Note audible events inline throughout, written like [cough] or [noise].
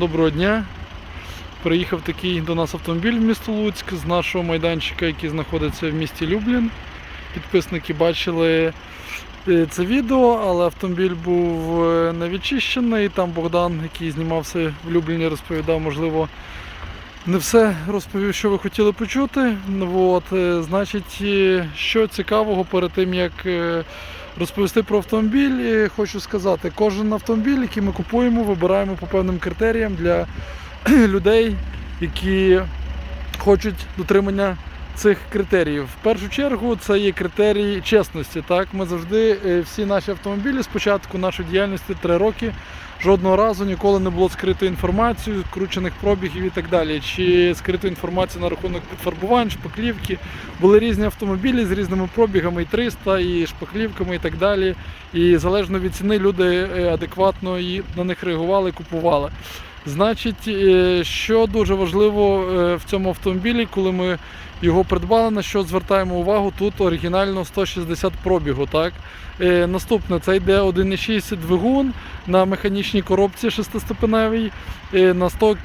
Доброго дня. Приїхав такий до нас автомобіль в місто Луцьк з нашого майданчика, який знаходиться в місті Люблін. Підписники бачили е, це відео, але автомобіль був е, не відчищений. Там Богдан, який знімався в Любліні, розповідав, можливо, не все розповів, що ви хотіли почути. От, е, значить, е, що цікавого перед тим, як е, розповісти про автомобіль, хочу сказати, кожен автомобіль, який ми купуємо, вибираємо по певним критеріям для [clears throat] людей, які хочуть дотримання цих критеріїв. В першу чергу це є критерії чесності. Так, ми завжди всі наші автомобілі з початку нашої діяльності три роки. Жодного разу ніколи не було скритої інформації, кручених пробігів і так далі. Чи скритої інформації на рахунок підфарбувань, шпаклівки. Були різні автомобілі з різними пробігами, і 300, і шпаклівками, і так далі. І залежно від ціни люди е, адекватно на них реагували, купували. Значить, е, що дуже важливо е, в цьому автомобілі, коли ми його придбали, на що звертаємо увагу, тут оригінально 160 пробігу. Так? Е, Наступне це йде 1,6 двигун на механічній коробці шестиступеневій, на 100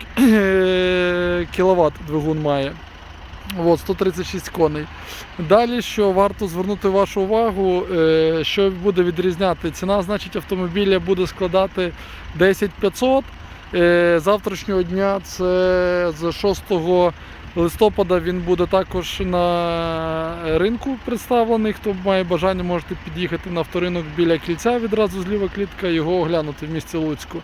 кВт двигун має. От, 136 коней. Далі, що варто звернути вашу увагу, що буде відрізняти. Ціна значить, автомобіля буде складати 10 500. Е, Завтрашнього дня це з 6 листопада він буде також на ринку представлений. Хто має бажання, можете під'їхати на авторинок біля кільця, відразу зліва клітка, його оглянути в місті Луцьку.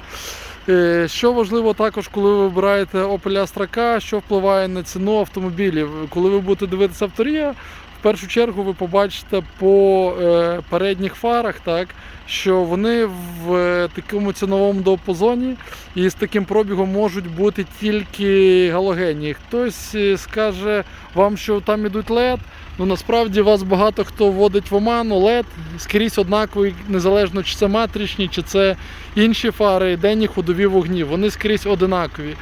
Е, Що важливо також, коли ви вибираєте Opel Astra K, що впливає на ціну автомобілів. Коли ви будете дивитися авторія, в першу чергу ви побачите по е, передніх фарах, так, що вони в е, такому ціновому диапазоні і з таким пробігом можуть бути тільки галогенні. Хтось е, скаже вам, що там ідуть LED, Ну насправді вас багато хто вводить в оману. LED скрізь однаковий, незалежно чи це матричні, чи це інші фари, денні ходові вогні. Вони скрізь одинакові.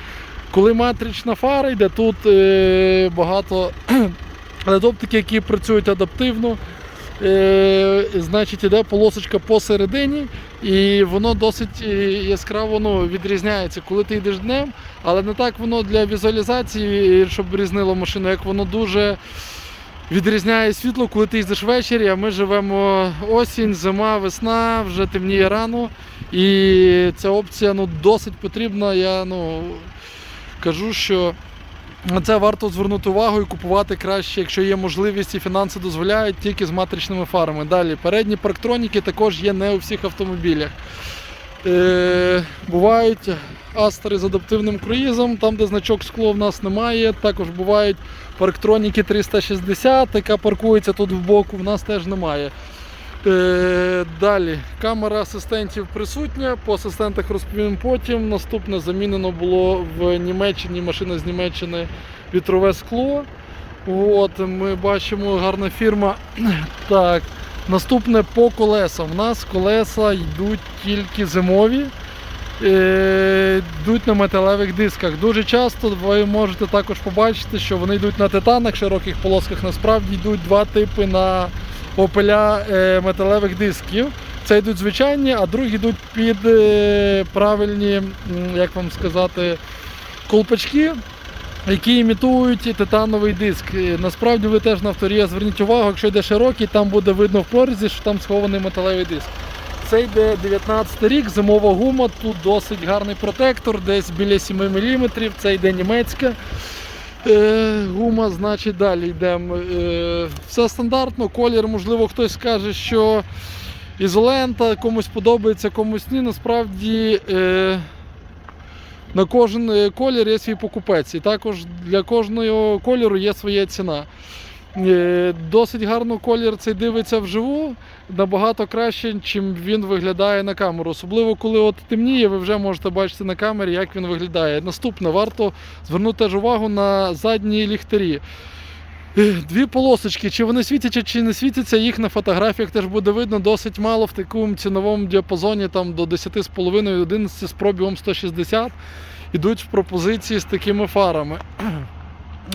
Коли матрична фара йде, тут багато LED-оптики, які працюють адаптивно. Е, значить, іде полосочка посередині, і воно досить е, яскраво ну, відрізняється, коли ти йдеш днем, але не так воно для візуалізації, щоб різнило машину, як воно дуже відрізняє світло, коли ти їздиш ввечері, а ми живемо осінь, зима, весна, вже темніє рано. І ця опція ну, досить потрібна. Я ну, кажу, що на це варто звернути увагу і купувати краще, якщо є можливість і фінанси дозволяють, тільки з матричними фарами. Далі, передні парктроніки також є не у всіх автомобілях. Е, бувають астери з адаптивним круїзом, там, де значок скло в нас немає. Також бувають парктроніки 360, яка паркується тут вбоку, в нас теж немає. Е, далі, камера асистентів присутня, по асистентах розповім потім. Наступне замінено було в Німеччині, машина з Німеччини вітрове скло. От, ми бачимо гарна фірма. [clears throat] Так, наступне по колесам. У нас колеса йдуть тільки зимові. Е, йдуть на металевих дисках. Дуже часто ви можете також побачити, що вони йдуть на титанах, широких полосках. Насправді йдуть два типи на опеля е, металевих дисків. Це йдуть звичайні, а другі йдуть під е, правильні, як вам сказати, колпачки. Які імітують титановий диск. Е, Насправді ви теж на авторія зверніть увагу, якщо йде широкий, там буде видно в прорізі, що там схований металевий диск. Це йде 19 рік, зимова гума, тут досить гарний протектор, десь біля 7 мм, це йде німецька. Е, гума, значить, далі йдемо. Е, все стандартно, колір, можливо, хтось скаже, що ізолента комусь подобається, комусь ні. Насправді е, на кожен колір є свій покупець. І також для кожного кольору є своя ціна. Е, Досить гарно колір цей дивиться вживу, набагато краще, чим він виглядає на камеру. Особливо коли от темніє, ви вже можете бачити на камері, як він виглядає. Наступне, варто звернути теж увагу на задні ліхтарі. Е, Дві полосочки, чи вони світяться, чи не світяться, їх на фотографіях теж буде видно досить мало в такому ціновому діапазоні там, до 10,5 11 з пробігом 160 ідуть в пропозиції з такими фарами.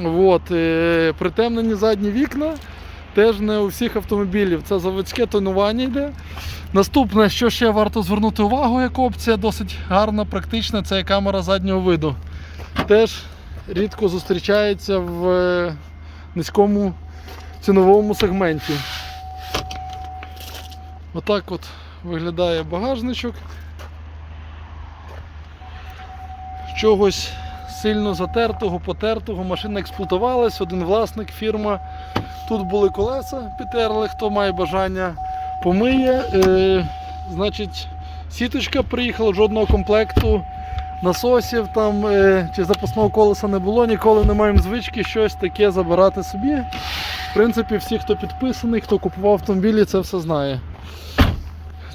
От, е, притемнені задні вікна теж не у всіх автомобілів. Це заводське тонування йде. Наступне, що ще варто звернути увагу, як опція досить гарна, практична, це камера заднього виду. Теж рідко зустрічається в е, низькому ціновому сегменті. Отак от виглядає багажничок. Чогось сильно затертого, потертого, машина експлуатувалась, один власник, фірма. Тут були колеса, підтерли, хто має бажання, помиє. Е, значить, сіточка приїхала, жодного комплекту насосів там е, чи запасного колеса не було, ніколи не маємо звички щось таке забирати собі. В принципі, всі, хто підписаний, хто купував автомобілі, це все знає.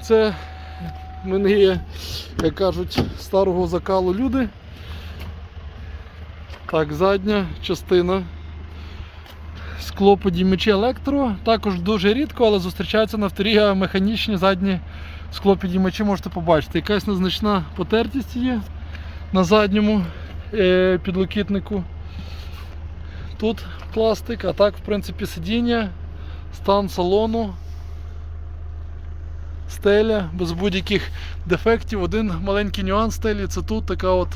Це ми не є, як кажуть, старого закалу люди. Так, задня частина. Склоподіймачі електро. Також дуже рідко, але зустрічаються на авторія механічні задні склопідіймачі, можете побачити. Якась незначна потертість є на задньому е, підлокітнику. Тут пластик, а так, в принципі, сидіння, стан салону, стеля без будь-яких дефектів. Один маленький нюанс стелі це тут така от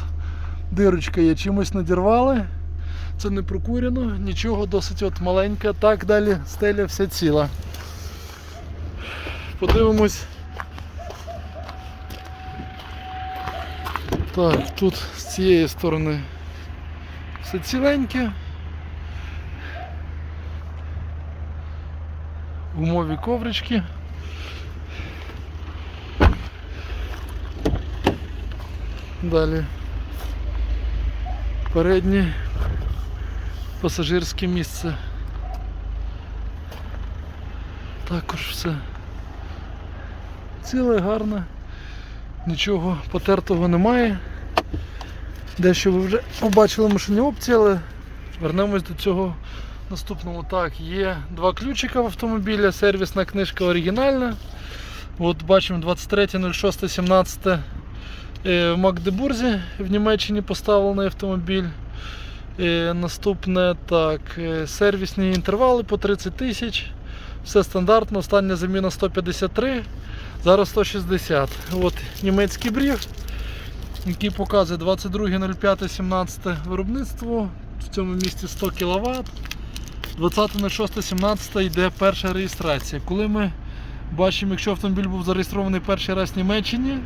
дирочка є. Чимось надірвали. Це не прокурено, нічого досить от маленька. Так далі стеля вся ціла. Подивимось. Так, тут з цієї сторони все ціленьке. Гумові коврички. Далі переднє пасажирське місце. Також все ціле, гарне, нічого потертого немає. Дещо ви вже побачили машині опції, але вернемось до цього наступного. Так, є два ключика в автомобілі, сервісна книжка оригінальна. От бачимо 23.06.17 е, в Магдебурзі в Німеччині поставлений автомобіль. Е, Наступне так, е, сервісні інтервали по 30 тисяч. Все стандартно, остання заміна 153, зараз 160. От німецький бріг, який показує 22.05.17 виробництво. В цьому місці 100 кВт. 20.06.17 йде перша реєстрація. Коли ми бачимо, якщо автомобіль був зареєстрований перший раз в Німеччині,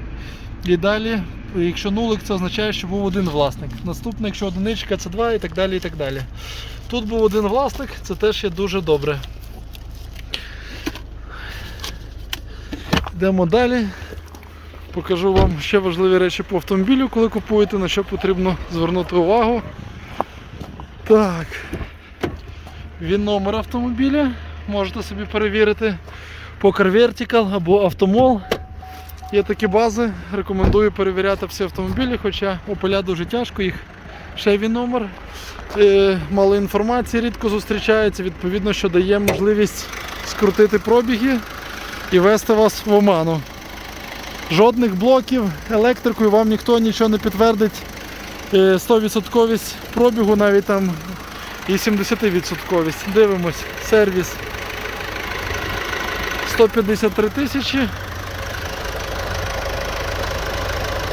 і далі, якщо нулик, це означає, що був один власник. Наступне, якщо одиничка, це два і так далі. і так далі. Тут був один власник, це теж є дуже добре. Йдемо далі. Покажу вам ще важливі речі по автомобілю, коли купуєте, на що потрібно звернути увагу. Так. Він номер автомобіля. Можете собі перевірити по Vertical або Автомол. Є такі бази, рекомендую перевіряти всі автомобілі, хоча опеля дуже тяжко, їх ще він номер. Е, мало інформації рідко зустрічається, відповідно, що дає можливість скрутити пробіги і вести вас в оману. Жодних блоків, електрикою вам ніхто нічого не підтвердить. Е, 100% пробігу, навіть там і 70%. Дивимось, сервіс 153 тисячі.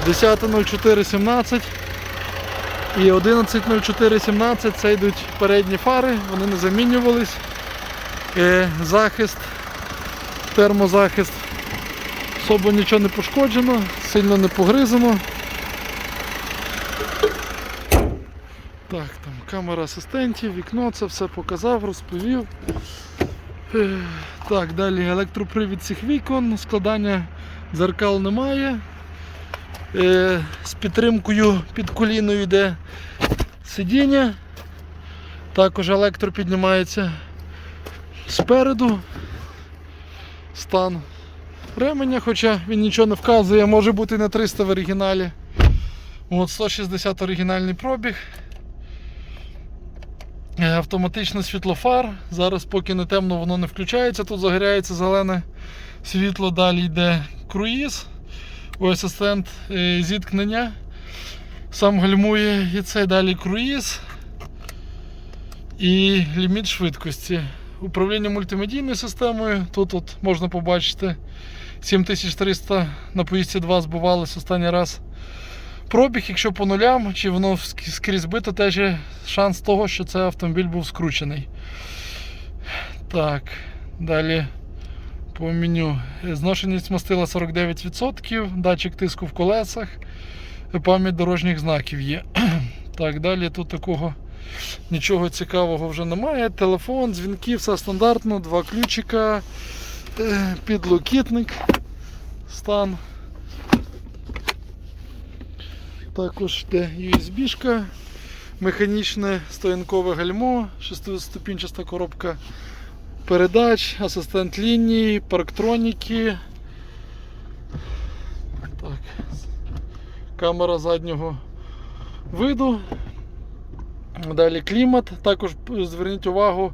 10.04.17 і 11.04.17 це йдуть передні фари, вони не замінювались. Е, захист, термозахист. Особо нічого не пошкоджено, сильно не погризано. Так, там камера асистентів, вікно, це все показав, розповів. Е, Так, далі електропривід цих вікон, складання дзеркал немає. Е, З підтримкою під коліною йде сидіння. Також електро піднімається спереду. Стан ременя, хоча він нічого не вказує, може бути на 300 в оригіналі. От 160 оригінальний пробіг. Е, Автоматичне світлофар. Зараз поки не темно, воно не включається. Тут загоряється зелене світло, далі йде круїз. Ось асистент е, зіткнення. Сам гальмує і це далі круїз. І ліміт швидкості. Управління мультимедійною системою. Тут от можна побачити 7300 на поїздці 2 збувалось останній раз. Пробіг, якщо по нулям, чи воно скрізь бито, теж є шанс того, що цей автомобіль був скручений. Так, далі по меню. Зношеність мастила 49%, датчик тиску в колесах, пам'ять дорожніх знаків є. [clears throat] Так, далі тут такого нічого цікавого вже немає. Телефон, дзвінки, все стандартно, два ключика, е, підлокітник, стан. Також йде USB-шка, механічне стоянкове гальмо, шестиступінчаста коробка передач, асистент лінії, парктроніки. Так. Камера заднього виду. Далі клімат. Також зверніть увагу,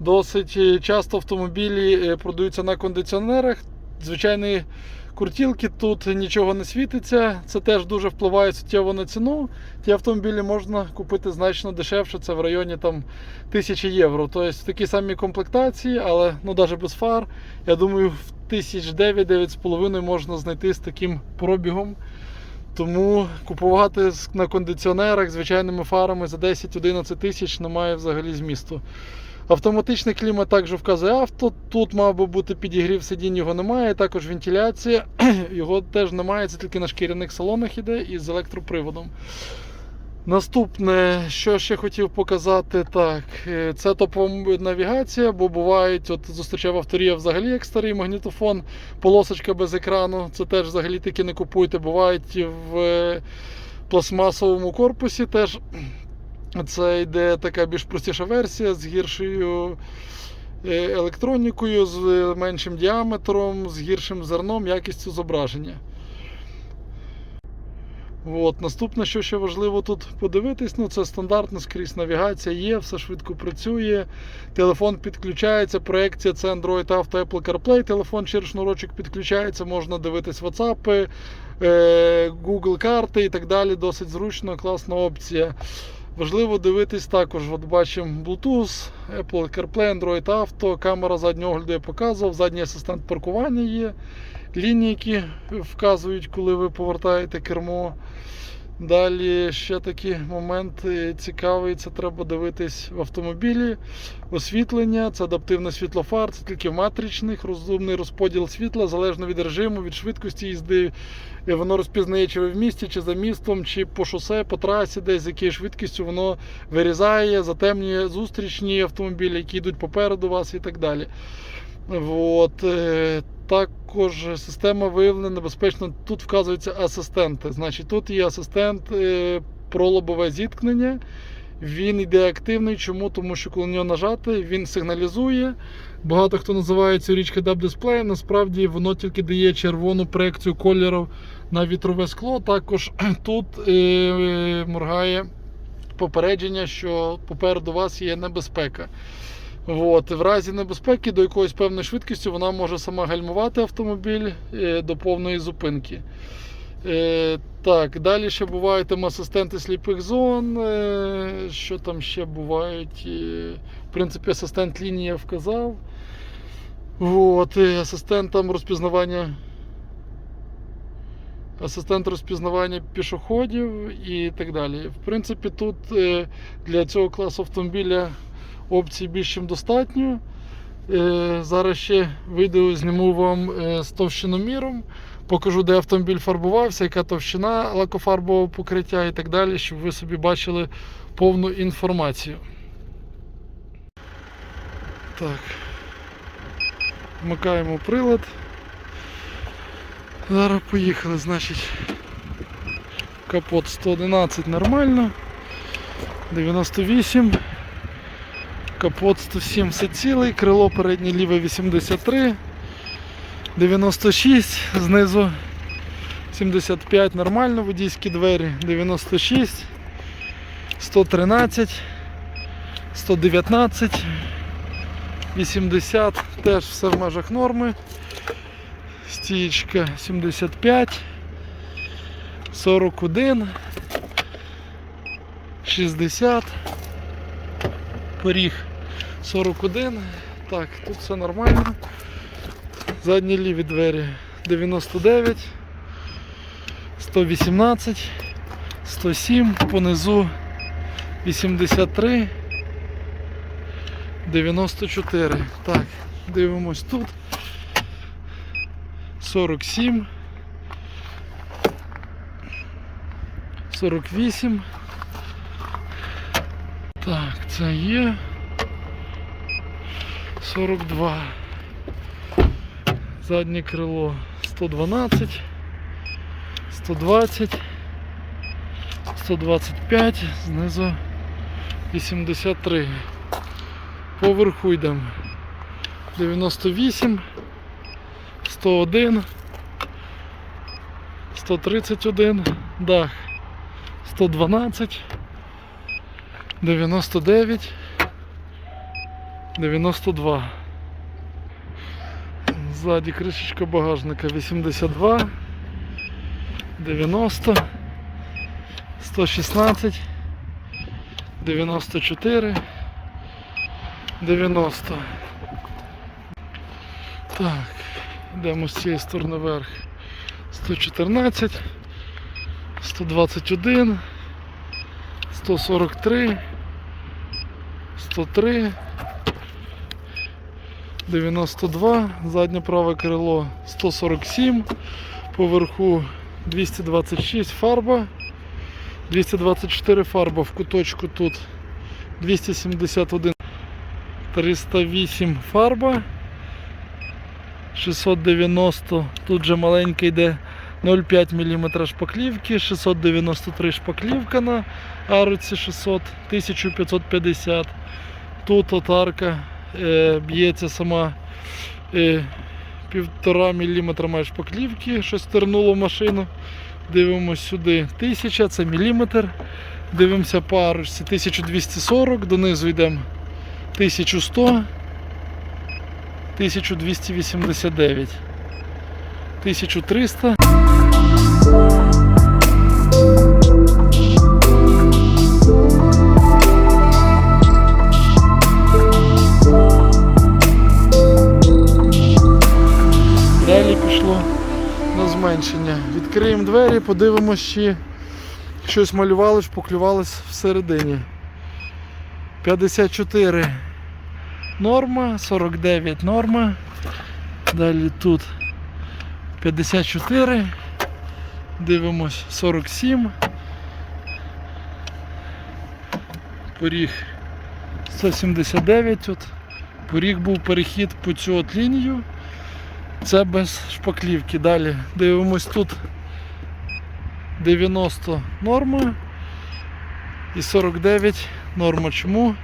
досить е, часто автомобілі е, продаються на кондиціонерах. Звичайні куртілки, тут нічого не світиться. Це теж дуже впливає суттєво на ціну. Ті автомобілі можна купити значно дешевше, це в районі там, тисячі євро. Тобто в такій самій комплектації, але ну, навіть без фар, я думаю, в тисяч 9-9,5 можна знайти з таким пробігом. Тому купувати на кондиціонерах звичайними фарами за 10-11 тисяч немає взагалі змісту. Автоматичний клімат також вказує авто. Тут мав би бути підігрів сидінь, його немає. Також вентиляція, [clears throat] його теж немає, це тільки на шкіряних салонах іде і з електроприводом. Наступне, що ще хотів показати, так, е, це топова навігація, бо бувають, от зустрічав авторія взагалі як старий магнітофон, полосочка без екрану. Це теж взагалі таки не купуйте. Бувають в е, пластмасовому корпусі теж це йде така більш простіша версія з гіршою е, електронікою, з меншим діаметром, з гіршим зерном, якістю зображення. От. Наступне, що ще важливо тут подивитись, ну це стандартно скрізь навігація є, все швидко працює. Телефон підключається, проекція це Android Auto Apple CarPlay, телефон через шнурочок підключається, можна дивитись WhatsApp, е, Google карти і так далі. Досить зручно, класна опція. Важливо дивитись також. От бачимо Bluetooth, Apple CarPlay, Android Auto, камера заднього огляду я показував, задній асистент паркування є, лінії, які вказують, коли ви повертаєте кермо. Далі ще такий момент цікавий, це треба дивитись в автомобілі. Освітлення, це адаптивне світлофар, це тільки матричних, розумний розподіл світла залежно від режиму, від швидкості їзди. Воно розпізнає, чи ви в місті, чи за містом, чи по шосе, по трасі, десь з якою швидкістю воно вирізає, затемнює зустрічні автомобілі, які йдуть попереду вас і так далі. От, е, також система виявлення небезпечно. Тут вказуються асистенти. Значить, тут є асистент е, пролобове зіткнення. Він йде активний. Чому? Тому що коли на нього нажати, він сигналізує. Багато хто називає цю річ head-up дисплеєм. Насправді воно тільки дає червону проекцію кольорів на вітрове скло. Також [clears throat] тут е, моргає попередження, що попереду вас є небезпека. От, в разі небезпеки до якоїсь певної швидкості вона може сама гальмувати автомобіль е, до повної зупинки. Е, так, далі ще бувають там асистенти сліпих зон. Е, що там ще бувають? Е, в принципі, асистент лінії я вказав. От, асистент там розпізнавання. Асистент розпізнавання пішоходів і так далі. В принципі, тут е, для цього класу автомобіля опцій більш чим достатньо. Е, Зараз ще відео зніму вам е, з товщиноміром. Покажу, де автомобіль фарбувався, яка товщина лакофарбового покриття і так далі, щоб ви собі бачили повну інформацію. Так. Вмикаємо прилад. Зараз поїхали, значить. Капот 111 нормально. 98. Капот 107 все цілий, крило переднє ліве 83, 96, знизу 75 нормально, водійські двері 96, 113, 119, 80, теж все в межах норми. Стієчка 75, 41, 60 поріг 41. Так, тут все нормально. Задні ліві двері 99, 118, 107, понизу 83, 94. Так, дивимось тут. 47. 48. Так, це є. 42. Заднє крило 112, 120, 125, знизу 83. Поверху йдемо 98, 101, 131, дах 112, 99, 92. Ззаді кришечка багажника 82, 90, 116, 94, 90. Так, йдемо з цієї сторони вверх. 114, 121, 143, 103. 92, заднє праве крило 147, поверху 226 фарба, 224 фарба в куточку тут 271, 308 фарба, 690, тут же маленький йде 0,5 мм шпаклівки, 693 шпаклівка на аруці 600, 1550. Тут отарка б'ється сама е, півтора міліметра має шпаклівки, щось тернуло машину. Дивимось сюди 1000, це міліметр. Дивимося по арочці 1240, донизу йдемо 1100, 1289, 1300. Зменшення. Відкриємо двері, подивимося, чи щось малювали, шпаклювалось всередині. 54 норма, 49 норма. Далі тут 54. Дивимось 47. Поріг 179 тут. Поріг був перехід по цю от лінію. Це без шпаклівки. Далі дивимось тут 90 норма і 49 норма. Чому?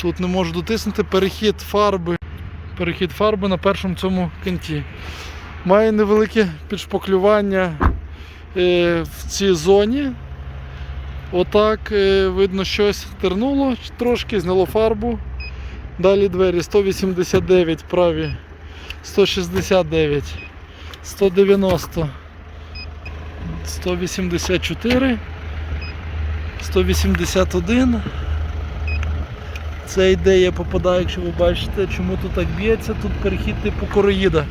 Тут не можу дотиснути перехід фарби. Перехід фарби на першому цьому кінті. Має невелике підшпаклювання е, в цій зоні. Отак е, видно щось тернуло трошки, зняло фарбу. Далі двері 189 праві. 169, 190, 184, 181. Це ідея попадає, якщо ви бачите, чому тут так б'ється, тут перехід типу короїда.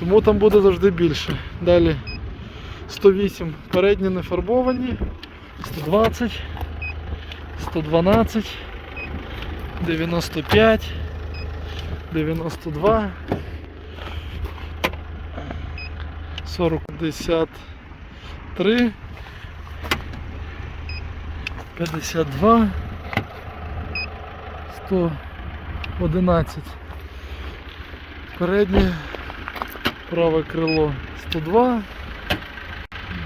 Тому там буде завжди більше. Далі 108 передні не фарбовані, 120, 112, 95, 92. 40, 53, 52, 111. Переднє праве крило 102,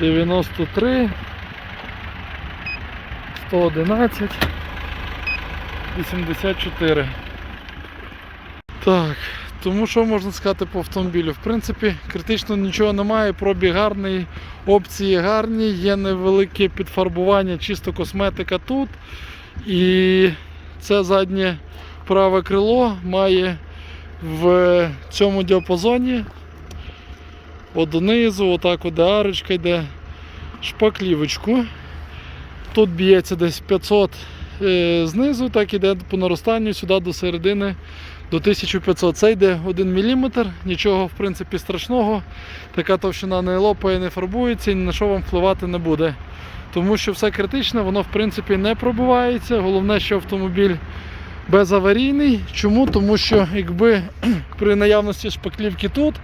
93, 111, 84. Так, тому що можна сказати по автомобілю? В принципі, критично нічого немає, пробіг гарний, опції гарні, є невелике підфарбування, чисто косметика тут. І це заднє праве крило має в цьому діапазоні. От донизу, отак от арочка йде шпаклівочку. Тут б'ється десь 500 е, знизу, так іде по наростанню сюди до середини до 1500. Це йде 1 мм, нічого в принципі страшного. Така товщина не лопає, не фарбується ні на що вам впливати не буде. Тому що все критичне, воно в принципі не пробивається. Головне, що автомобіль безаварійний. Чому? Тому що якби [clears throat] при наявності шпаклівки тут,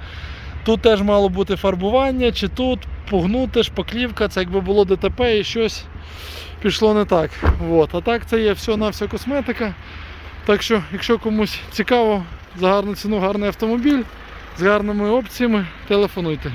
тут теж мало бути фарбування, чи тут погнути шпаклівка, це якби було ДТП і щось пішло не так. От. А так це є все на все косметика. Так що, якщо комусь цікаво за гарну ціну, гарний автомобіль з гарними опціями, телефонуйте.